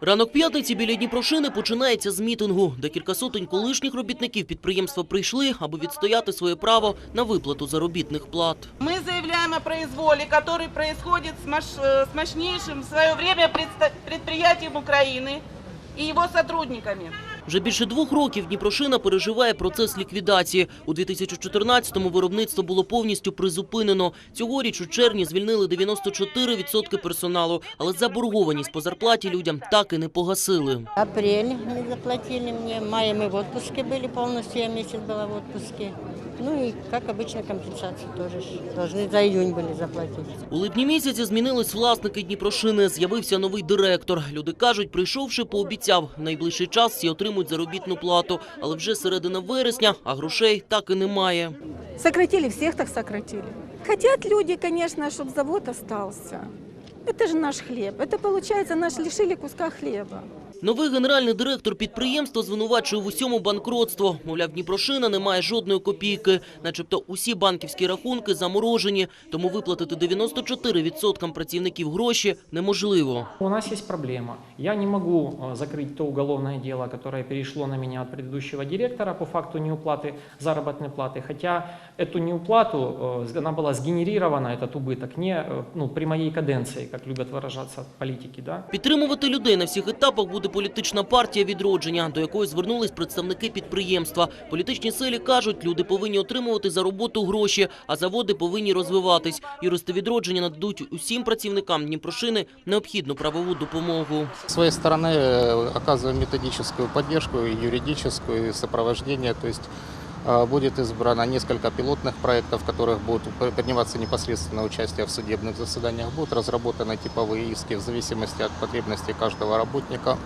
Ранок п'ятниці біля Дніпрошини починається з мітингу. Декілька сотень колишніх робітників підприємства прийшли, аби відстояти своє право на виплату заробітних плат. Мы заявляем о произволе, который происходит с, маш- э, с мощнейшим в свое время предста- предприятием Украины и его сотрудниками. Вже більше двох років Дніпрошина переживає процес ліквідації. У 2014-му виробництво було повністю призупинено. Цьогоріч у червні звільнили 94% персоналу, але заборгованість по зарплаті людям так і не погасили. Апрель не заплатили мне, мая мы в отпуске были полностью, я месяц была в отпуске. Ну и, как обычно, компенсацию тоже ж должны за июнь были заплатить. У липні місяці змінились власники Дніпрошини. З'явився новий директор. Люди кажуть, прийшовши, пообіцяв, в найближчий час всі отримують заробітну плату. Але вже середина вересня, а грошей так і немає. Сократили, всех так сократили. Хотят люди, конечно, чтобы завод остался. Это же наш хлеб. Это, получается, нас лишили куска хлеба. Новий генеральний директор підприємства звинувачує в усьому банкротство. Мовляв, Дніпрошина не має жодної копійки. Начебто усі банківські рахунки заморожені, тому виплатити 94% працівників гроші неможливо. У нас есть проблема. Я не могу э, закрыть то уголовное дело, которое перешло на меня от предыдущего директора по факту неуплаты заработной платы, хотя эту неуплату, э, она была сгенерирована, этот убыток, не э, ну, при моей каденции, как любят выражаться политики. Да? Підтримувати людей на всіх етапах буде політична партія відродження, до якої звернулись представники підприємства. Політичні силі кажуть, люди повинні отримувати за роботу гроші, а заводи повинні розвиватись. Юристи відродження нададуть усім працівникам Дніпрошини необхідну правову допомогу. С своей стороны э, оказываем методическую поддержку, и юридическую, э, будет избрано несколько пилотных проектов, в которых будут пр- приниматься непосредственно участие в судебных заседаниях. Будут разработаны типовые иски в зависимости от потребностей каждого работника.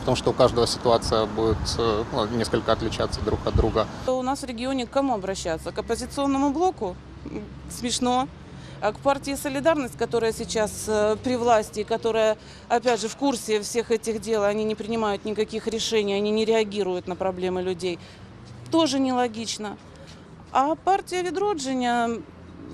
Потому что у каждого ситуация будет э, ну, несколько отличаться друг от друга. У нас в регионе к кому обращаться? К оппозиционному блоку? Смешно. А к партии «Солидарность», которая сейчас э, при власти, которая, опять же, в курсе всех этих дел, они не принимают никаких решений, они не реагируют на проблемы людей, тоже нелогично. А партия «Відродження»,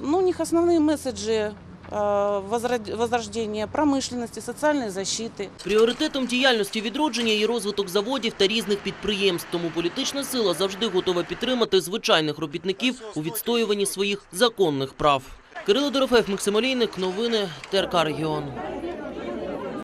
ну, у них основные месседжи э, возрод- возрождения промышленности, социальной защиты. Пріоритетом діяльності відродження є розвиток заводів та різних підприємств. Тому політична сила завжди готова підтримати звичайних робітників у відстоюванні своїх законних прав. Кирило Дорофеєв, Максим Олійник, новини ТРК Регіон.